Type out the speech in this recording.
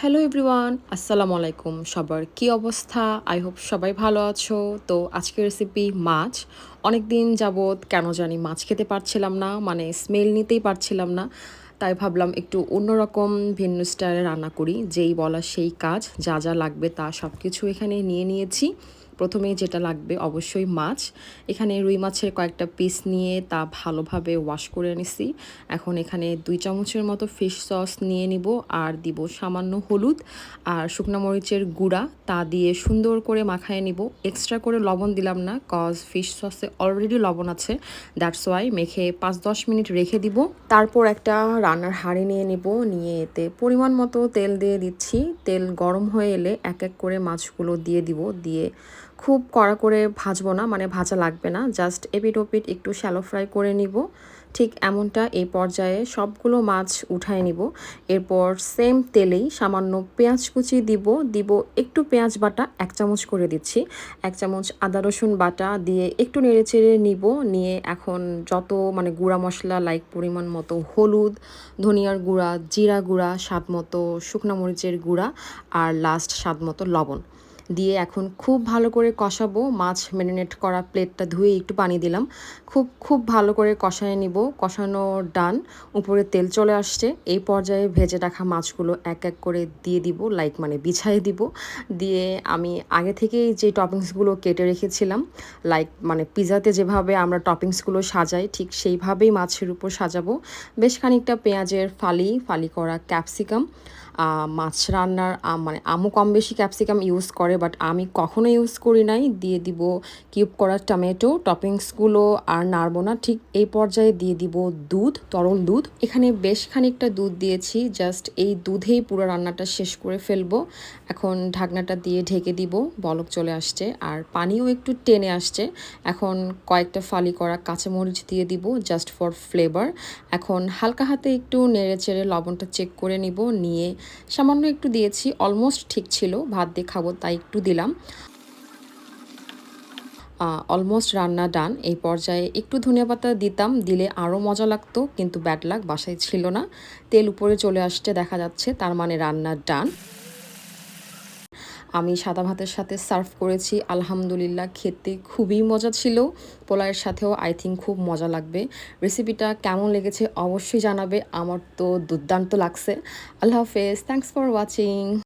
Hello everyone আসসালামু আলাইকুম সবার কি অবস্থা? আই হোপ সবাই ভালো আছো। তো আজকের রেসিপি মাছ। অনেক দিন যাবৎ কেন জানি মাছ খেতে পারছিলাম না মানে স্মেল নিতেই পারছিলাম না। তাই ভাবলাম একটু অন্যরকম ভিন্ন স্টাইলে রান্না করি। যেই বলা সেই কাজ, যা যা লাগবে তা সব কিছু এখানে নিয়ে নিয়েছি। প্রথমেই যেটা লাগবে অবশ্যই মাছ। এখানে রুই মাছের কয়েকটা পিস নিয়ে তা ভালোভাবে ওয়াশ করে নিছি। এখন এখানে দুই চামচের মতো ফিশ সস নিয়ে নিব আর দিব সামান্য হলুদ আর শুকনো মরিচের গুঁড়া। তা দিয়ে সুন্দর করে মাখায় নিব। এক্সট্রা করে লবণ দিলাম না কজ ফিশ সসে অলরেডি লবণ আছে। দ্যাটস ওয়াই মেখে পাঁচ দশ মিনিট রেখে দিব। তারপর একটা রান্নার হাঁড়ি নিয়ে নিব। নিয়ে এতে পরিমাণ মতো তেল দিয়ে দিচ্ছি। তেল গরম হয়ে এলে এক এক করে মাছগুলো দিয়ে দিব। দিয়ে খুব কড়া করে ভাজবো না মানে ভাজা লাগবে না। জাস্ট এপিট ওপিট একটু শ্যালো ফ্রাই করে নিব। ঠিক এমনটা এই পর্যায়ে সবগুলো মাছ উঠায় নিব। এরপর সেম তেলেই সামান্য পেঁয়াজ কুচি দিব। দিব একটু পেঁয়াজ বাটা, এক চামচ করে দিচ্ছি। এক চামচ আদা, রসুন বাটা দিয়ে একটু নেড়ে চেড়ে নিব। নিয়ে এখন যত মানে গুঁড়া মশলা লাইক পরিমাণ মতো হলুদ, ধনিয়ার গুঁড়া, জিরা গুঁড়া, স্বাদ মতো শুকনো মরিচের গুঁড়া, আর লাস্ট স্বাদ মতো লবণ। দিয়ে এখন খুব ভালো করে কষাবো। মাছ ম্যারিনেট করা প্লেটটা ধুয়ে একটু পানি দিলাম। খুব খুব ভালো করে কষায় নিব। কষানো ডান, উপরে তেল চলে আসছে। এই পর্যায়ে ভেজে রাখা মাছগুলো এক এক করে দিয়ে দিব লাইক মানে বিছাই দিব। দিয়ে আমি আগে থেকেই যে টপিংসগুলো কেটে রেখেছিলাম লাইক মানে পিজাতে যেভাবে আমরা টপিংসগুলো সাজাই, ঠিক সেইভাবেই মাছের উপর সাজাবো। বেশ খানিকটা পেঁয়াজের ফালি ফালি করা ক্যাপসিকাম। মাছ রান্নার মানে আমু কম বেশি ক্যাপসিকাম ইউজ করে বাট আমি কখনো ইউজ করি নাই। দিয়ে দিব কিউব করা টমেটো টপিংসগুলো আর নাড়বো না। ঠিক এই পর্যায়ে দিয়ে দিব দুধ, তরল দুধ। এখানে বেশ খানিকটা দুধ দিয়েছি জাস্ট এই দুধেই পুরো রান্নাটা শেষ করে ফেলব। এখন ঢাকনাটা দিয়ে ঢেকে দিব, বলক চলে আসছে। আর পানিও একটু টেনে আসছে। এখন কয়েকটা ফালি করা কাঁচামরিচ দিয়ে দিব জাস্ট ফর ফ্লেভার এখন হালকা হাতে একটু নেড়ে চেড়ে লবণটা চেক করে নিব, নিয়ে সামান্য একটু দিয়েছি অলমোস্ট ঠিক ছিল, ভাত দিয়ে খাব তাই একটু দিলাম। অলমোস্ট রান্না ডান এই পর্যায়ে একটু ধনিয়া পাতা দিতাম, দিলে আরও মজা লাগতো, কিন্তু ব্যাড লাগ বাসায় ছিল না। তেল উপরে চলে আসছে, দেখা যাচ্ছে তার মানে রান্না ডান আমি সাদা ভাতের সাথে সার্ভ করেছি, আলহামদুলিল্লাহ। খেতে খুবই মজা ছিল। পোলাওয়ের সাথেও আই থিঙ্ক খুব মজা লাগবে। রেসিপিটা কেমন লেগেছে অবশ্যই জানাবে। আমার তো দুর্দান্ত লাগছে। আল্লাহ হাফেজ। Thanks for watching